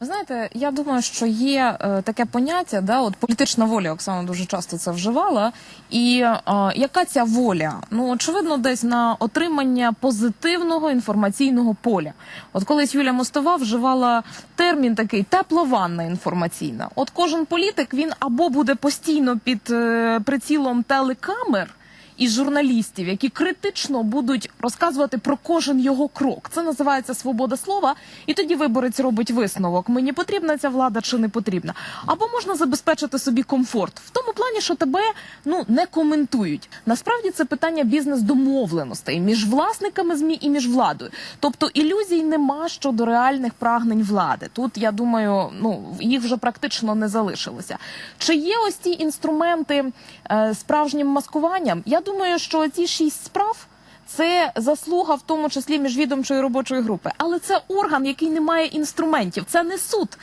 Ви знаєте, я думаю, що є е, таке поняття, да, от політична воля, Оксана дуже часто це вживала. І е, яка ця воля? Ну, очевидно, десь на отримання позитивного інформаційного поля. От колись Юля Мостова вживала термін такий тепла ванна інформаційна. От кожен політик він або буде постійно під е, прицілом телекамер. І журналістів, які критично будуть розказувати про кожен його крок. Це називається свобода слова. І тоді виборець робить висновок: мені потрібна ця влада чи не потрібна. Або можна забезпечити собі комфорт в тому плані, що тебе ну не коментують. Насправді це питання бізнес-домовленостей між власниками змі і між владою. Тобто ілюзій нема щодо реальних прагнень влади. Тут я думаю, ну їх вже практично не залишилося. Чи є ось ці інструменти е, справжнім маскуванням? Я думаю, що ці шість справ. Це заслуга в тому числі міжвідомчої робочої групи, але це орган, який не має інструментів. Це не суд.